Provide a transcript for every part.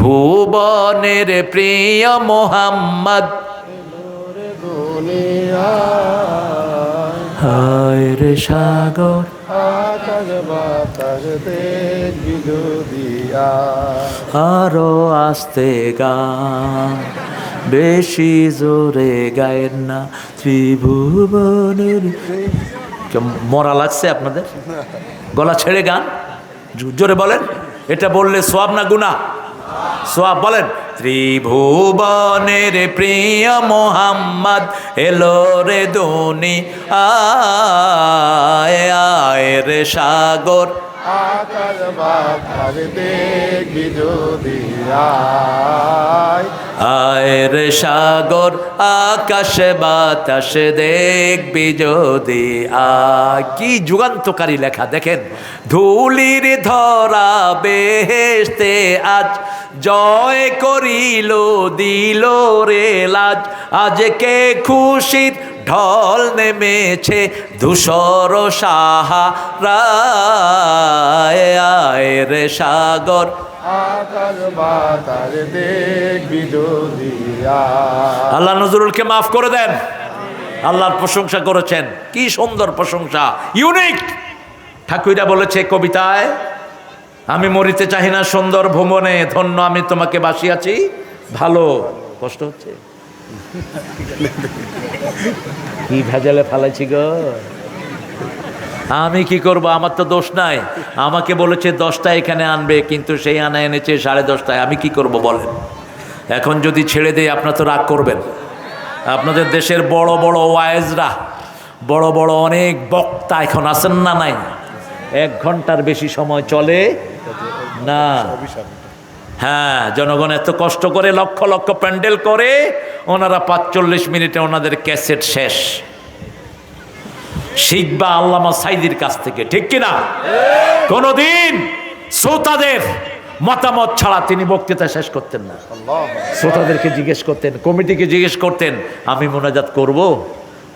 ভুবনের প্রিয় মোহাম্মদ। হায় রে সাগর। আরও আসতে গান বেশি জোরে গায়েন না ত্রিভুবনের। মরা লাগছে আপনাদের? গলা ছেড়ে গান? জোরে বলেন। এটা বললে সোয়াব না গুনা সোয়াব বলেন ত্রিভুবনের প্রিয় মোহাম্মদ এলো রে দুনি আয় আয় রে সাগর। বাতাস দেখবি যদি আয়। আয়ের সাগর, আকাশে, বাতাসে দেখবি যদি আ কি যুগান্তকারী লেখা, দেখেন। ধুলির ধরা বেহেস্তে আজ জয় করিল, দিল রে লাজ। আজকে খুশির ঢল নেমেছে ধূসর সাহারায় আয়ের সাগর। আল্লাহ নজরুলকে মাফ করে দেন। আল্লাহর প্রশংসা করেছেন। কি সুন্দর প্রশংসা। ইউনিক। ঠাকুইরা বলেছে কবিতায় আমি মরিতে চাহি না সুন্দর ভ্রমণে ধন্য আমি তোমাকে বাসিয়াছি। ভালো। কষ্ট হচ্ছে। কি ভেজালে ফালাইছি গো? আমি কি করব? আমার তো দোষ নাই। আমাকে বলেছে দশটা এখানে আনবে, কিন্তু সেই আনা এনেছে সাড়ে দশটায়। আমি কি করব বলেন? এখন যদি ছেড়ে দেয় আপনার তো রাগ করবেন। আপনাদের দেশের বড় বড় ওয়াইজরা, বড় বড় অনেক বক্তা এখন আছেন না নাই? এক ঘণ্টার বেশি সময় চলে? না। হ্যাঁ জনগণ এত কষ্ট করে লক্ষ লক্ষ প্যান্ডেল করে ওনারা পাঁচচল্লিশ মিনিটে ওনাদের ক্যাসেট শেষ। শিখবা আল্লামা সাইদির কাছ থেকে ঠিক কিনা? কোনদিন শ্রোতাদের মতামত ছাড়া তিনি বক্তৃতা শেষ করতেন না। শ্রোতাদেরকে জিজ্ঞেস করতেন কমিটিকে জিজ্ঞেস করতেন আমি মোনাজাত করব?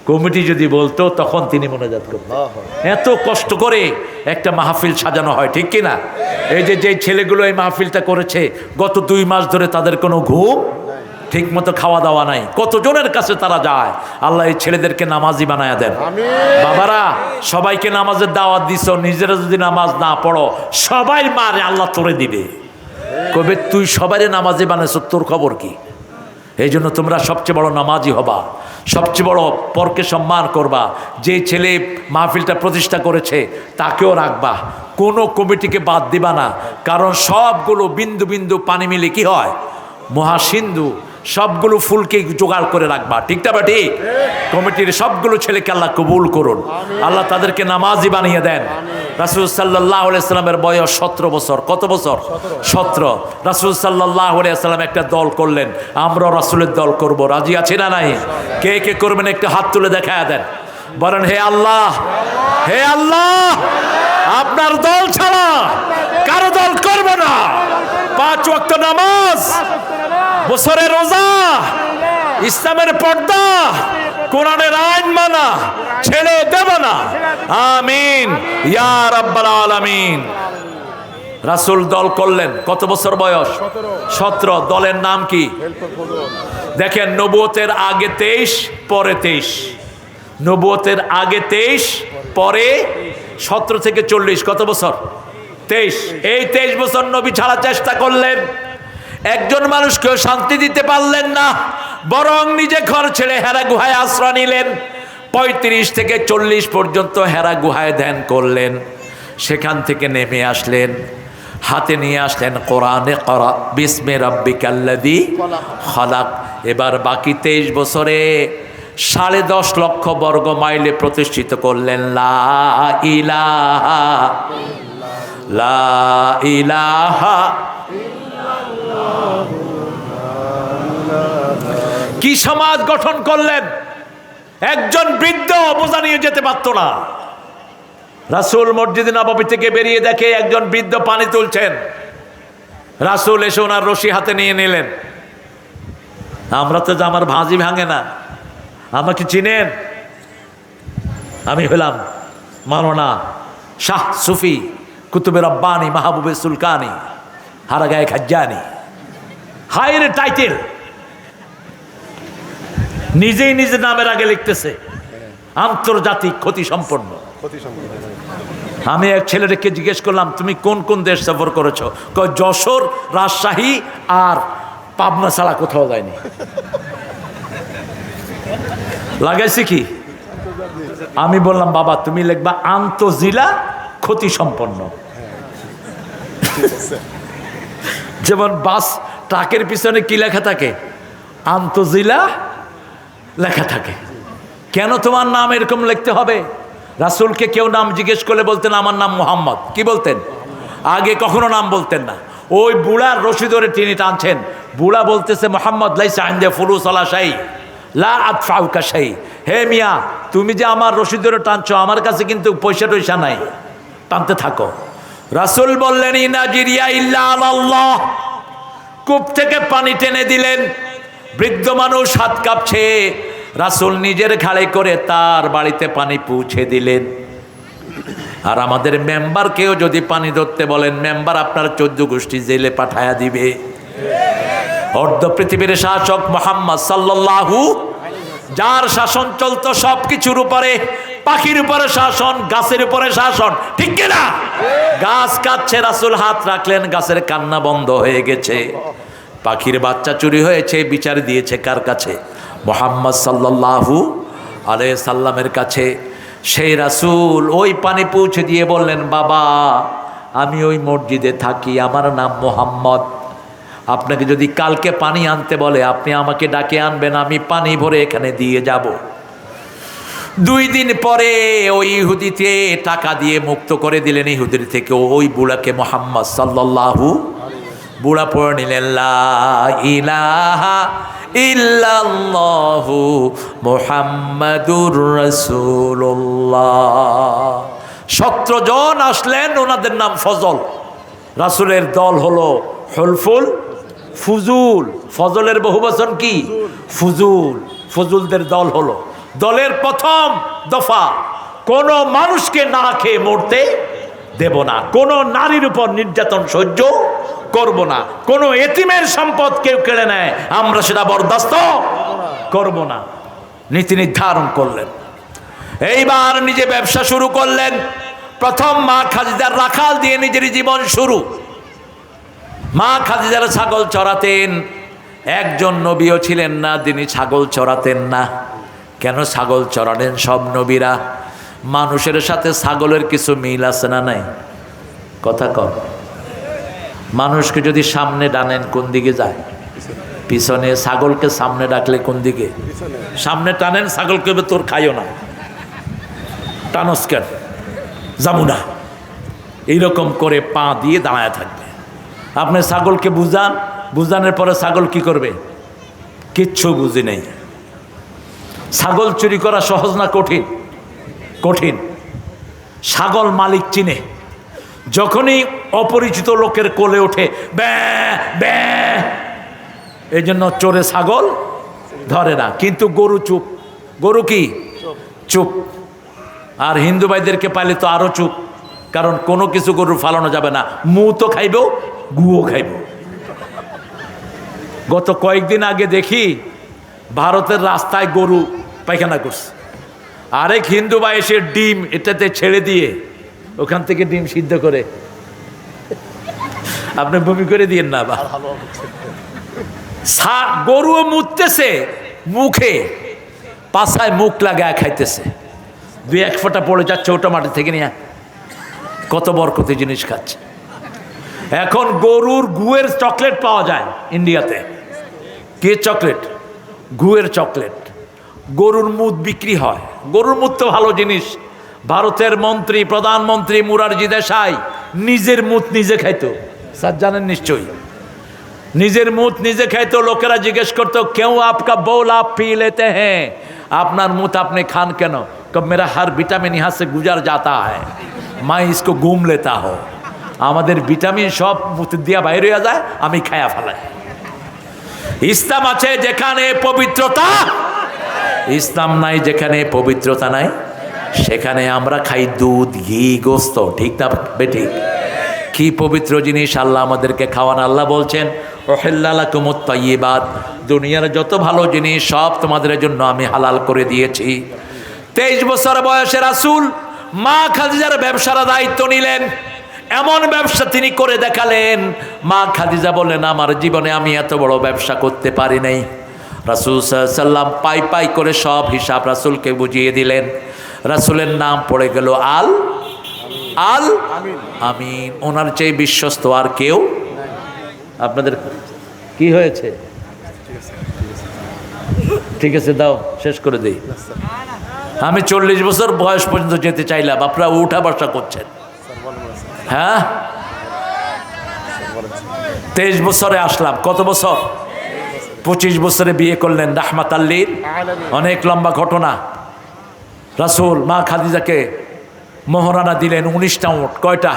কমিটি যদি বলতো তখন তিনি মোনাজাত করতেন। এত কষ্ট করে একটা মাহফিল সাজানো হয় ঠিক কিনা? এই যে যে ছেলেগুলো এই মাহফিলটা করেছে গত দুই মাস ধরে তাদের কোনো ঘুম ঠিক মতো খাওয়া দাওয়া নাই। কতজনের কাছে তারা যায়? আল্লাহ এই ছেলেদেরকে নামাজি বানায়া দেন। বাবারা সবাইকে নামাজের দাওয়াত দিছ নিজেরা যদি নামাজ না পড়ো সবাই মারে আল্লাহ তোরে দিবে। কবে তুই সবারই নামাজি বানাইছ তোর খবর কি? এই জন্য তোমরা সবচেয়ে বড় নামাজি হবা। সবচেয়ে বড় পরকে সম্মান করবা। যে ছেলে মাহফিলটা প্রতিষ্ঠা করেছে, তাকেও রাখবা। কোনো কমিটিকে বাদ দিবা না। কারণ সবগুলো বিন্দু বিন্দু পানি মিলে কি হয়? মহাসিন্ধু সবগুলো ফুলকে জোগাড় করে রাখবা। ঠিকটা বা ঠিক? কমিটির সবগুলো ছেলেকে আল্লাহ কবুল করুন। আল্লাহ তাদেরকে নামাজি বানিয়ে দেন। রাসুল সাল্লাহ সাল্লামের বয়স সতেরো বছর। কত বছর? সতেরো। রাসুল সাল্লাহ সাল্লাম একটা দল করলেন। আমরা রাসুলের দল করব। রাজি আছে না নাই? কে কে করবেন একটু হাত তুলে দেখা দেন। বলেন হে আল্লাহ! হে আল্লাহ! আপনার দল ছাড়া কারও দল করব না। পাঁচ ওয়াক্ত নামাজ বছরের রোজা, ইসলামের পর্দা, কোরআনের আইন মানা, ছেড়ে দেব না। আমিন, ইয়া রাব্বাল আলামিন। রাসূল দল করলেন, কত বছর বয়স? সতেরো। দলের নাম কি? দেখেন, নবুয়তের আগে তেইশ, পরে তেইশ। নবুয়তের আগে তেইশ, পরে সতেরো থেকে চল্লিশ, কত বছর? তেইশ। এই তেইশ বছর নবী ছাড়া চেষ্টা করলেন। একজন মানুষকেও শান্তি দিতে পারলেন না। বরং নিজে ঘর ছেড়ে হেরা গুহায় আশ্রয় নিলেন। পঁয়ত্রিশ থেকে চল্লিশ পর্যন্ত হেরা গুহায় ধ্যান করলেন। সেখান থেকে নেমে আসলেন। হাতে নিয়ে আসলেন কোরআনে করা, বিসমে রব্বিকাল্লাদি খলাক। এবার বাকি তেইশ বছরে সাড়ে দশ লক্ষ বর্গ মাইলে প্রতিষ্ঠিত করলেন, লা ইলাহা লা ইলাহা। কি সমাজ গঠন করলেন? একজন বৃদ্ধ বোঝা নিয়ে যেতে পারতো না। রাসুল মসজিদ নবাবী থেকে বেরিয়ে দেখে একজন বৃদ্ধ পানি তুলছেন। রাসুল এসে ওনার রশি হাতে নিয়ে নিলেন। আমরা তো আমার ভাঁজি ভাঙে না। আমাকে চিনেন? আমি হলাম মাননা শাহ সুফি কুতুবে রব্বানি মাহবুবে সুলকানি হারা গায়ে খাজ্জানি। হায়ের টাইটেল। নিজেই নিজের নামের আগে লিখতেছে, আন্তর্জাতিক ক্ষতি সম্পন্ন আমি এক ছেলেটাকে জিজ্ঞেস করলাম, তুমি কোন কোন দেশ সফর করেছ? যশোর, রাজশাহী আর পাবনা ছাড়া কোথাও যায়নি লাগাইছে কি? আমি বললাম, বাবা, তুমি লিখবা আন্তজিলা ক্ষতি সম্পন্ন যেমন বাস, ট্রাকের পিছনে কি লেখা থাকে? আন্তজিলা লেখা থাকে। কেন তোমার নাম এরকম লিখতে হবে? রাসূলকে কেউ নাম জিজ্ঞেস করলে বলতেন, আমার নাম মোহাম্মদ। কি বলতেন? আগে কখনো নাম বলতেন না। ওই বুড়ার রশিদরে তিনি টানছেন। বুড়া বলতেছে, মোহাম্মদ লাইসা আইন্দে ফুরুস আলা শাহী লা হে মিয়া, তুমি যে আমার রশি ধরে টানছো, আমার কাছে কিন্তু পয়সা টয়সা নাই। টানতে থাকো। রাসূল বললেন ইনাজিরিয়া ইল্লা আল্লাহ কূপ থেকে পানি টেনে দিলেন। বৃদ্ধ মানুষ হাত কাঁপছে। রাসূল নিজের ঘাড়ে করে তার বাড়িতে পানি পৌঁছে দিলেন। আর আমাদের মেম্বারকেও যদি পানি ধরতে বলেন, মেম্বার, আপনার চোদ্দ গোষ্ঠী জেলে পাঠায়া দিবে। অর্ধ পৃথিবীর শাসক মোহাম্মদ সাল্লাল্লাহু যার শাসন চলতো সব কিছুর উপরে, পাখির উপরে শাসন, গাছের উপরে শাসন, ঠিক কিনা গাছ কাচ্ছে রাসুল হাত রাখলেন, গাছের কান্না বন্ধ হয়ে গেছে। পাখির বাচ্চা চুরি হয়েছে, বিচার দিয়েছে কার কাছে? মোহাম্মদ সাল্লাল্লাহু আলে সাল্লামের কাছে। সেই রাসূল ওই পানি পৌঁছে দিয়ে বললেন, বাবা, আমি ওই মসজিদে থাকি, আমার নাম মোহাম্মদ। আপনাকে যদি কালকে পানি আনতে বলে, আপনি আমাকে ডাকে আনবেন, আমি পানি ভরে এখানে দিয়ে যাব। দুই দিন পরে ওই ইহুদিতে টাকা দিয়ে মুক্ত করে দিলেন। ইহুদির থেকে ওই বুড়াকে মোহাম্মদ সাল্লাল্লাহু বুড়া পড়ে নিলেন ইলাহা ইল্লাল্লাহু মুহাম্মাদুর রাসূলুল্লাহ। সতেরো জন আসলেন, ওনাদের নাম ফজল। রাসুলের দল হলো হলফুল ফুজুল, ফজলের বহু বচন কি? ফুজুল। ফজুলদের দল হলো। দলের প্রথম দফা, কোন মানুষকে না খেয়ে মরতে দেব না। কোন নারীর উপর নির্যাতন সহ্য করব না। কোন এতিমের সম্পদ কেউ কেড়ে নেয়, আমরা সেটা বরদাস্ত করব না। নীতি নির্ধারণ করলেন। এইবার নিজে ব্যবসা শুরু করলেন। প্রথম মা খাজিদার রাখাল দিয়ে নিজের জীবন শুরু। মা খাদিজার ছাগল চড়াতেন। একজন নবীও ছিলেন না, তিনি ছাগল চড়াতেন না। কেন ছাগল চড়ালেন সব নবীরা? মানুষের সাথে ছাগলের কিছু মিল আছে না নাই? কথা কম। মানুষকে যদি সামনে ডানেন, কোন দিকে যায়? পিছনে ছাগলকে সামনে ডাকলে কোন দিকে? সামনে টানেন ছাগলকে তোর খাইও না। টানস কেন? যাব না এইরকম করে পা দিয়ে দাঁড়ায় থাকবে। আপনি ছাগলকে বুঝান, বুঝানোর পরে ছাগল কি করবে? কিচ্ছু বুঝি নেই। ছাগল চুরি করা সহজ না কঠিন? কঠিন। ছাগল মালিক চিনে। যখনই অপরিচিত লোকের কোলে ওঠে, ব্যা এই জন্য চোরে ছাগল ধরে না। কিন্তু গরু চুপ। গরু কি? চুপ। আর হিন্দু ভাইদেরকে পাইলে তো আরও চুপ। কারণ কোনো কিছু গরু ফালানো যাবে না। মু তো খাইব গুও খাইব। গত কয়েকদিন আগে দেখি ভারতের রাস্তায় গরু পায়খানা করছে। আরেক হিন্দু ভাই এসে ডিম এটাতে ছেড়ে দিয়ে ওখান থেকে ডিম সিদ্ধ করে। আপনি বমি করে দিয়েন না, বা। গরুও মুততেছে, মুখে পাছায় মুখ লাগায় খাইতেছে। দুই এক ফোঁটা পড়ে যাচ্ছে ওটা মাটি থেকে নিয়ে। কত বরকতি জিনিস খাচ্ছে। এখন গরুর গুয়ের চকলেট পাওয়া যায় ইন্ডিয়াতে। কে চকলেট? গুয়ের চকলেট। গরুর মুদ বিক্রি হয়। গরুর মুদ তো ভালো জিনিস। ভারতের মন্ত্রী, প্রধানমন্ত্রী মুরারজি দেশাই নিজের মুদ নিজে খাইত। স্যার জানেন নিশ্চয়ই। নিজের মুত নিজে খাইত, লোকেরা জিজ্ঞেস করতো, কেউ আপকা বৌল আপ লেতে হ্যাঁ? আপনার মুত আপনি খান কেন? কব, মেরা হার ভিটামিন ইহা সে গুজার যাতা হ্যাঁ মা ইসকো ঘুম লেতা হো। আমাদের ভিটামিন সব দিয়া বাইরে হয়ে যায়, আমি খায়া ফেলাই। ইসলাম আছে যেখানে পবিত্রতা, ইসলাম নাই যেখানে পবিত্রতা নাই, সেখানে আমরা খাই দুধ, ঘি, গোস্ত, ঠিক না বেঠিক কি পবিত্র জিনিস আল্লাহ আমাদেরকে খাওয়ান? আল্লাহ বলছেন ওহেল্লাকুমুত্তাইবাদ দুনিয়ার যত ভালো জিনিস সব তোমাদের জন্য আমি হালাল করে দিয়েছি। তেইশ বছর বয়সের আসুল মা খাদিজার ব্যবসার দায়িত্ব নিলেন। এমন ব্যবসা তিনি করে দেখালেন। মা খাদিজা বললেন, আমার জীবনে আমি এত বড় ব্যবসা করতে পারি নাই। রাসুল সাল্লাম পাই পাই করে সব হিসাব রাসুলকে বুঝিয়ে দিলেন। রাসুলের নাম পড়ে গেল আল আল আমিন। ওনার চেয়ে বিশ্বস্ত আর কেউ আপনাদের কি হয়েছে? ঠিক আছে, দাও, শেষ করে দিই। আমি চল্লিশ বছর বয়স পর্যন্ত যেতে চাইলাম, আপনারা উঠা বসা করছেন। হ্যাঁ? তেইশ বছরে আসলাম। কত বছর? পঁচিশ বছরে বিয়ে করলেন রাহমাত আল্লীর অনেক লম্বা ঘটনা। রাসূল মা খাদিজাকে মোহরানা দিলেন উনিশটা ওট কয়টা?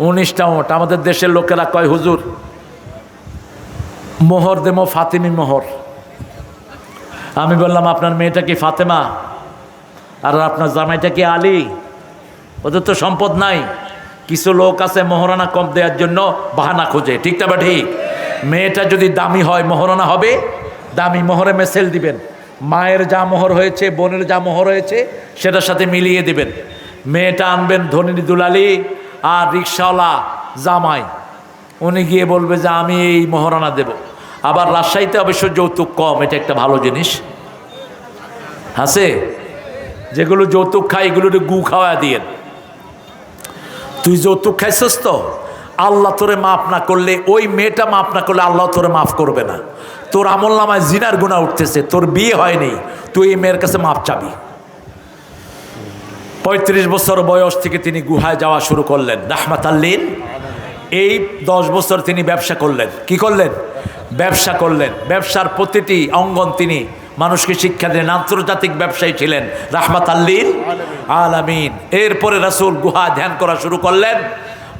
উনিশটা ওট আমাদের দেশের লোকেরা কয়, হুজুর, মোহর দেমো ফাতেমি মোহর। আমি বললাম, আপনার মেয়েটা কি ফাতেমা? আর আপনার জামাইটা কি আলী? ওদের তো সম্পদ নাই। কিছু লোক আছে মোহরানা কম দেওয়ার জন্য বাহানা খোঁজে। ঠিক না বা ঠিক? মেয়েটা যদি দামি হয় মোহরানা হবে? দামি মোহরে মেসেল দিবেন। মায়ের যা মোহর হয়েছে, বোনের যা মোহর হয়েছে, সেটার সাথে মিলিয়ে দিবেন। মেয়েটা আনবেন ধনী দুলালি আর রিক্সাওয়ালা জামাই। উনি গিয়ে বলবে যে, আমি এই মোহরানা দেব। আবার রাজশাহীতে অবশ্য যৌতুক কম, এটা একটা ভালো জিনিস। আছে? যেগুলো যৌতুক খায় এগুলো গু খাওয়া দিয়েন তুই যৌতুক খাইছিস তো? আল্লাহ তোরে মাফ না করলে, ওই মেয়েটা মাফ না করলে আল্লাহ তোরে মাফ করবে না। তোর আমল নামায় জিনার গুণা উঠতেছে, তোর বিয়ে হয়নি, তুই এই মেয়ের কাছে মাফ চাবি। পঁয়ত্রিশ বছর বয়স থেকে তিনি গুহায় যাওয়া শুরু করলেন রাহমাত আল্লিন এই দশ বছর তিনি ব্যবসা করলেন। কি করলেন? ব্যবসা করলেন। ব্যবসার প্রতিটি অঙ্গন তিনি মানুষকে শিক্ষা দিলেন। আন্তর্জাতিক ব্যবসায়ী ছিলেন। রাহমাত আল্লিন আলামিন। এরপরে রাসূল গুহা ধ্যান করা শুরু করলেন।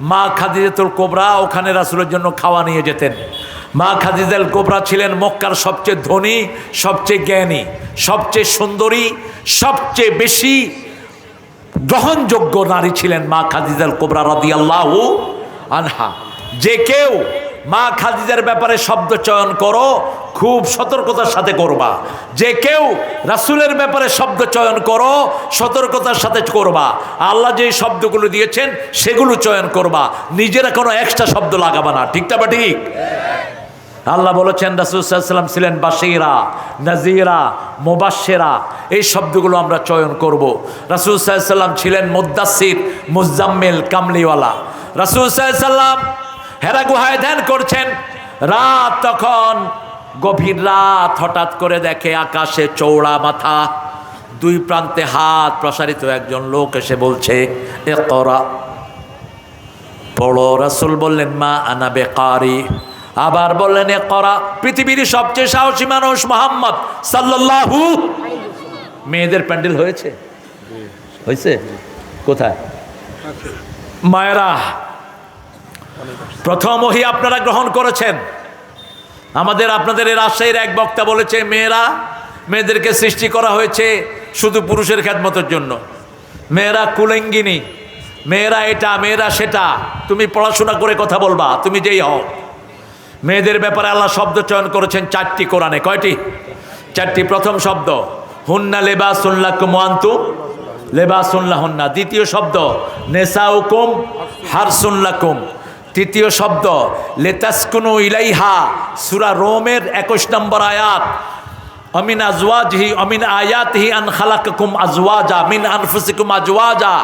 মা খাদিজাতুল কোবরা ওখানে রাসুলের জন্য খাওয়া নিয়ে যেতেন। মা খাদিজাল কোবরা ছিলেন মক্কার সবচেয়ে ধনী, সবচেয়ে জ্ঞানী, সবচেয়ে সুন্দরী, সবচেয়ে বেশি গ্রহণযোগ্য নারী ছিলেন মা খাদিজাল কোবরা রাদি আনহা। যে কেউ মা খাদিজার ব্যাপারে শব্দ চয়ন করো, খুব সতর্কতার সাথে করবা। যে কেউ রাসুলের ব্যাপারে শব্দ চয়ন করো, সতর্কতার সাথে করবা। আল্লাহ যে শব্দগুলো দিয়েছেন, সেগুলো চয়ন করবা। নিজেরা কোনো এক্সট্রা শব্দ লাগাবা না। ঠিকটা বা ঠিক? আল্লাহ বলেছেন রাসুলসাল্লাম ছিলেন বাসিরা নাজিরা মোবাসেরা এই শব্দগুলো আমরা চয়ন করব। রাসুল সাল্লাম ছিলেন মুদাসির মুজাম্মেল, কামলিওয়ালা। রাসুল সাল্লাম হেরা গুহায় ধ্যান করছেন। রাত তখন গভীর রাত হঠাৎ করে দেখে আকাশে চৌড়া মাথা। দুই প্রান্তে হাত প্রসারিত একজন লোক এসে বলছে এ করা পড়ো, রাসুল বললেন, মা আনা বেকারি। আবার বললেন এ করা পৃথিবীর সবচেয়ে সাহসী মানুষ মোহাম্মদ সাল্লাল্লাহু মেয়েদের প্যান্ডেল হয়েছে? হয়েছে? কোথায়? মায়েরা প্রথম ওহি আপনারা গ্রহণ করেছেন। আমাদের আপনাদের এই রাজশাহীর এক বক্তা বলেছে, মেয়েরা, মেয়েদেরকে সৃষ্টি করা হয়েছে শুধু পুরুষের খ্যাতমতের জন্য। মেয়েরা কুলেঙ্গিনী, মেয়েরা এটা, মেয়েরা সেটা। তুমি পড়াশোনা করে কথা বলবা, তুমি যেই হও। মেয়েদের ব্যাপারে আল্লাহ শব্দ চয়ন করেছেন চারটি কোরআনে। কয়টি? চারটি। প্রথম শব্দ, হুন্না লেবা সুল্লাহ কুমান্তু লেবা সুল্লাহ হুন্না দ্বিতীয় শব্দ, নেসাউকুম হারসুল্লাকুম তৃতীয় শব্দ লেতাসকুনু ইলাইহা সুরা রোমের একুশ নম্বর আয়াত। অমিন আজওয়াজহি অমিন আয়াতহি আন খালাকাকুম আজওয়াজা মিন আনফুসিকুম আজওয়াজা।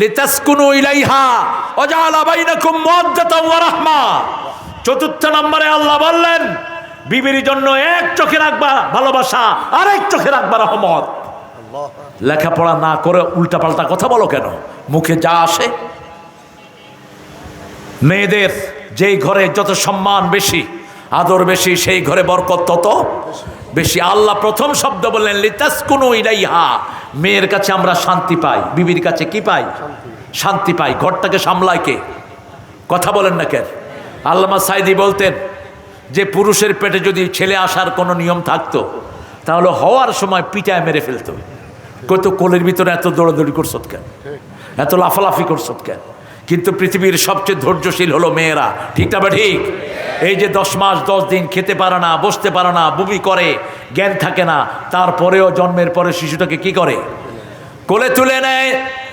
লিতাসকুনু ইলাইহা ওয়াজআলা বাইনাকুম মাওয়াদ্দাতাও ওয়া রাহমা। চতুর্থ নম্বরে আল্লাহ বললেন বিবির জন্য এক চোখে রাখবা ভালোবাসা আরেক চোখে রাখবা রহমত। লেখাপড়া না করে উল্টাপাল্টা কথা বলো কেন? মুখে যা আসে মেয়েদের যেই ঘরে যত সম্মান বেশি, আদর বেশি, সেই ঘরে বরকত তত বেশি। আল্লাহ প্রথম শব্দ বললেন লিতাস কোনো ইলাইহা। মেয়ের কাছে আমরা শান্তি পাই, বিবির কাছে কি পাই? শান্তি পাই। ঘরটাকে সামলায় কে? কথা বলেন না কেন? আল্লামা সাইদি বলতেন, যে পুরুষের পেটে যদি ছেলে আসার কোনো নিয়ম থাকতো, তাহলে হওয়ার সময় পিটায় মেরে ফেলতো। কত কোলের ভিতরে এত দৌড়াদৌড়ি করছত কেন? এত লাফালাফি করছত কেন? কিন্তু পৃথিবীর সবচেয়ে ধৈর্যশীল হলো মেয়েরা। ঠিক না বা ঠিক? এই যে দশ মাস, দশ দিন খেতে পারে না, বসতে পারে না, বুবি করে, জ্ঞান থাকে না, তারপরেও জন্মের পরে শিশুটাকে কি করে? কোলে তুলে নেয়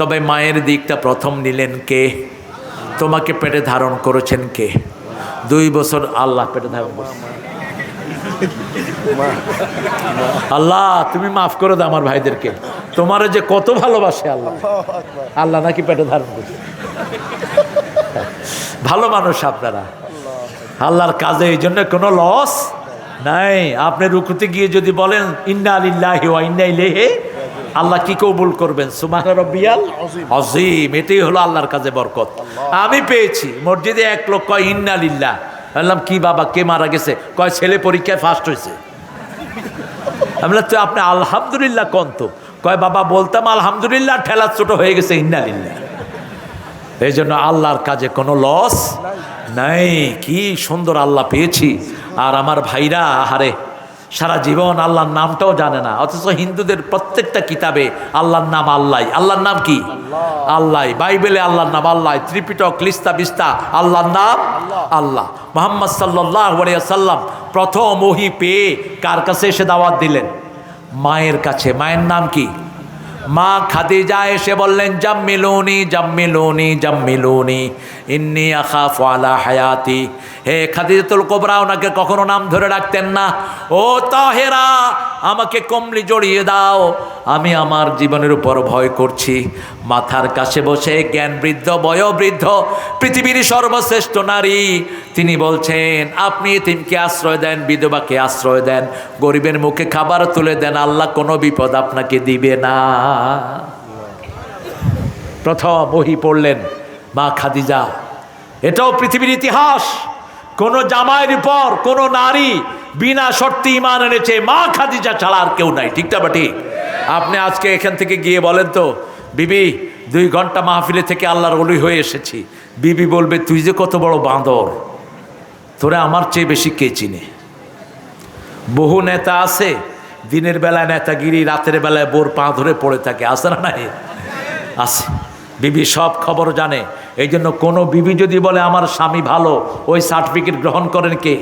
তবে মায়ের দিকটা প্রথম নিলেন কে? তোমাকে পেটে ধারণ করেছেন কে? দুই বছর আল্লাহ পেটে ধারণ করছেন আল্লাহ, তুমি মাফ করে দাও আমার ভাইদেরকে। তোমার যে কত ভালোবাসে আল্লাহ। আল্লাহ নাকি পেটে ধারণ করছে। ভালো মানুষ আপনারা। আল্লাহর কাজে এই জন্য কোনো লস নাই। আপনি রুকুতে গিয়ে যদি বলেন, ইন্না আলিল্লাহি ইন্না ইলাইহি আল্লাহ কি কবুল করবেন? রাব্বিয়াল আযীম। এটাই হলো আল্লাহর কাজে বরকত। আমি পেয়েছি মসজিদে এক লোক কয় ইন্না লিল্লাহ। বললাম কি বাবা কে মারা গেছে? কয় ছেলে পরীক্ষায় ফার্স্ট হয়েছে। আমি তো আপনি আলহামদুলিল্লাহ কোন তো? কয় বাবা বলতাম আলহামদুলিল্লাহ ঠেলা ছোট হয়ে গেছে ইন্নালিল্লাহ এই জন্য আল্লাহর কাজে কোনো লস নাই। কি সুন্দর আল্লাহ পেয়েছি। আর আমার ভাইরা হারে সারা জীবন আল্লাহর নামটাও জানে না। অথচ হিন্দুদের প্রত্যেকটা কিতাবে আল্লাহর নাম আল্লাহ। আল্লাহর নাম কি? আল্লাহ। বাইবেলে আল্লাহর নাম আল্লাহ। ত্রিপিটক লিস্তা বিস্তা আল্লাহর নাম আল্লাহ। মোহাম্মদ সাল্লাহ সাল্লাম প্রথম ওহি পেয়ে কার কাছে এসে দাওয়াত দিলেন? মায়ের কাছে। মায়ের নাম কি? মা খাদিজা এসে বললেন জাম্মিলুনি জাম্মিলুনি জাম্মিলুনি। ইন্নি আখাফ আলা হায়াতি। হে খাদিজাতুল কোবরা, ওনাকে কখনো নাম ধরে রাখতেন না। ও তাহেরা, আমাকে কমলি জড়িয়ে দাও। আমি আমার জীবনের উপর ভয় করছি। মাথার কাছে বসে জ্ঞান বৃদ্ধ বয়োবৃদ্ধ পৃথিবীর সর্বশ্রেষ্ঠ নারী। তিনি বলছেন, আপনি এতিমকে আশ্রয় দেন, বিধবাকে আশ্রয় দেন। গরিবের মুখে খাবার তুলে দেন। আল্লাহ কোনো বিপদ আপনাকে দিবে না। প্রথম বহি পড়লেন মা খাদিজা। এটাও পৃথিবীর ইতিহাস। কোন জামাইয়ের উপর কোন নারী বিনা শর্তে ইমান এনেছে, মা খাদিজা ছাড়া আর কেউ নাই। ঠিকটা বা ঠিক? আপনি আজকে এখান থেকে গিয়ে বলেন তো, বিবি, দুই ঘণ্টা মাহফিলে থেকে আল্লাহর অলি হয়ে এসেছি। বিবি বলবে, তুই যে কত বড় বাঁদর। তোরে আমার চেয়ে বেশি কে চিনে? বহু নেতা আছে, দিনের বেলায় নেতাগিরি, রাতের বেলায় বোর পা ধরে পড়ে থাকে। আসে না নাই? আছে। বিবি সব খবর জানে। এই জন্য কোনো বিবি যদি বলে আমার স্বামী ভালো ওই সার্টিফিকেট গ্রহণ করেন কে?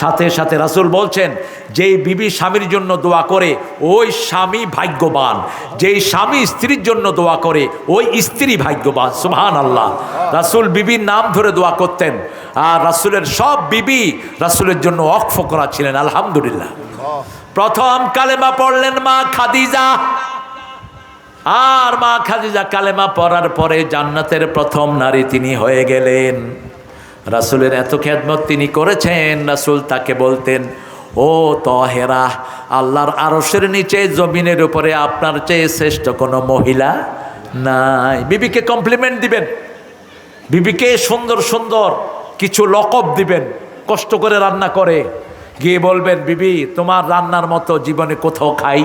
সাথে সাথে রাসুল বলছেন যেই বিবি স্বামীর জন্য দোয়া করে ওই স্বামী ভাগ্যবান। যেই স্বামী স্ত্রীর জন্য দোয়া করে ওই স্ত্রী ভাগ্যবান। সুহান আল্লাহ। রাসুল বিবির নাম ধরে দোয়া করতেন। আর রাসুলের সব বিবি রাসুলের জন্য অক্ষ করা ছিলেন আলহামদুলিল্লাহ। প্রথম কালেমা পড়লেন মা খাদিজা। আর মা খাদিজা কালেমা পড়ার পরে জান্নাতের প্রথম নারী তিনি হয়ে গেলেন। রাসুলের এত খেদমত তিনি করেছেন, রাসুল তাকে বলতেন, ও তহেরা, আল্লাহর আরসের নিচে জমিনের উপরে আপনার চেয়ে শ্রেষ্ঠ কোনো মহিলা নাই। বিবিকে কমপ্লিমেন্ট দিবেন, বিবিকে সুন্দর সুন্দর কিছু লকব দিবেন, কষ্ট করে রান্না করে। গিয়ে বলবেন, বিবি, তোমার রান্নার মতো জীবনে কোথাও খাই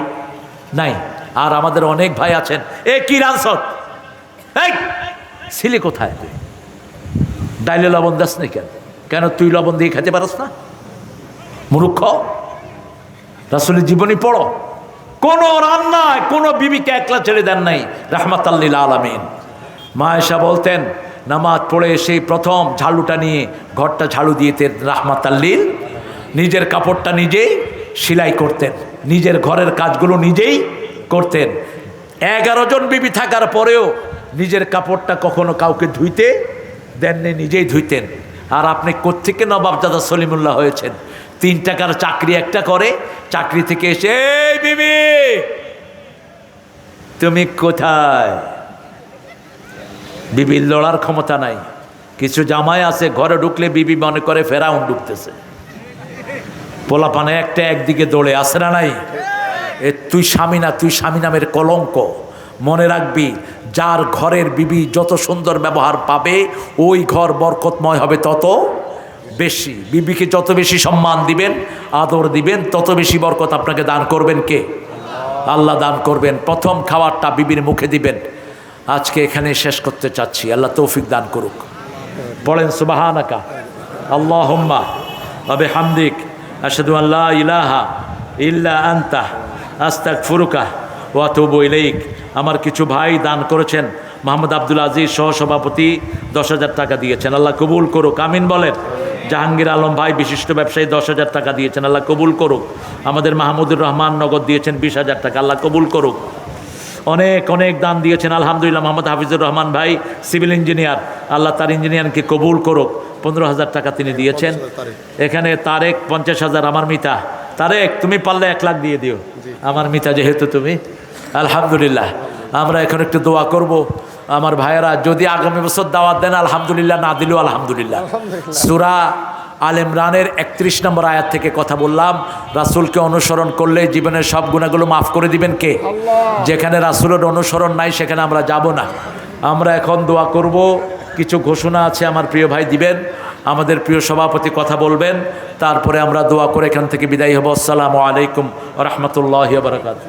নাই। আর আমাদের অনেক ভাই আছেন। এ কি রানসত এই ছিলি কোথায় তুই? ডাইলে লবণ দাস নি কেন? কেন তুই লবণ দিয়ে খেতে পারস না? মূর্খ? রাসুলের জীবনী পড়ো। কোন রান্নায় কোনো বিবিকে একলা ছেড়ে দেন নাই রাহমাত আলমিন। মা এসা বলতেন, নামাজ পড়ে সেই প্রথম ঝাড়ুটা নিয়ে ঘরটা ঝাড়ু দিয়েতেন রাহমাত নিজের কাপড়টা নিজেই সেলাই করতেন। নিজের ঘরের কাজগুলো নিজেই করতেন। এগারো জন বিবি থাকার পরেও নিজের কাপড়টা কখনো কাউকে ধুইতে দেননি, নিজেই ধুইতেন। আর আপনি কোত্থেকে নবাবজাদা সলিমুল্লাহ হয়েছেন? তিন টাকার চাকরি একটা করে, চাকরি থেকে এসে বিবি, তুমি কোথায়? বিবির লড়ার ক্ষমতা নাই। কিছু জামাই আছে, ঘরে ঢুকলে বিবি মনে করে ফেরাউন ঢুকতেছে। পোলাপানে একটা একদিকে দৌড়ে আসে না নাই? এ, তুই স্বামী না, তুই স্বামী নামের কলঙ্ক। মনে রাখবি, যার ঘরের বিবি যত সুন্দর ব্যবহার পাবে, ওই ঘর বরকতময় হবে তত বেশি। বিবিকে যত বেশি সম্মান দিবেন, আদর দিবেন, তত বেশি বরকত আপনাকে দান করবেন কে? আল্লাহ দান করবেন। প্রথম খাবারটা বিবির মুখে দিবেন। আজকে এখানে শেষ করতে চাচ্ছি। আল্লাহ তৌফিক দান করুক। পড়েন সুবাহানাকা। আল্লাহ হুম্মা হামদিক আসাদু আল্লাহ ইলাহা ইল্লা আন্তা। আস্তাক ফুরুকা ওয়াতুবু ইলাইক। আমার কিছু ভাই দান করেছেন মোহাম্মদ আব্দুল আজিজ সহসভাপতি দশ হাজার টাকা দিয়েছেন। আল্লাহ কবুল করুক আমিন বলেন। জাহাঙ্গীর আলম ভাই বিশিষ্ট ব্যবসায়ী দশ হাজার টাকা দিয়েছেন। আল্লাহ কবুল করুক। আমাদের মাহমুদুর রহমান নগদ দিয়েছেন বিশ হাজার টাকা। আল্লাহ কবুল করুক। অনেক অনেক দান দিয়েছেন। আলহামদুলিল্লাহ মোহাম্মদ হাফিজুর রহমান ভাই সিভিল ইঞ্জিনিয়ার। আল্লাহ তার ইঞ্জিনিয়ারকে কবুল করুক। পনেরো হাজার টাকা তিনি দিয়েছেন। এখানে তারেক পঞ্চাশ হাজার আমার মিতা। তারেক তুমি পারলে এক লাখ দিয়ে দিও। আমার মিতা যেহেতু তুমি আলহামদুলিল্লাহ আমরা এখন একটু দোয়া করব। আমার ভাইয়েরা যদি আগামী বছর দাওয়াত দেন আলহামদুলিল্লাহ না দিলেও আলহামদুলিল্লাহ। সুরা আল ইমরানের একত্রিশ নম্বর আয়াত থেকে কথা বললাম রাসূলকে অনুসরণ করলে জীবনের সব গুণাগুলো মাফ করে দিবেন কে? যেখানে রাসূলের অনুসরণ নাই সেখানে আমরা যাব না। আমরা এখন দোয়া করব কিছু ঘোষণা আছে আমার প্রিয় ভাই দিবেন। আমাদের প্রিয় সভাপতি কথা বলবেন, তারপরে আমরা দোয়া করে এখান থেকে বিদায় হব। আসসালামু আলাইকুম রহমতুল্লাহ বারকাত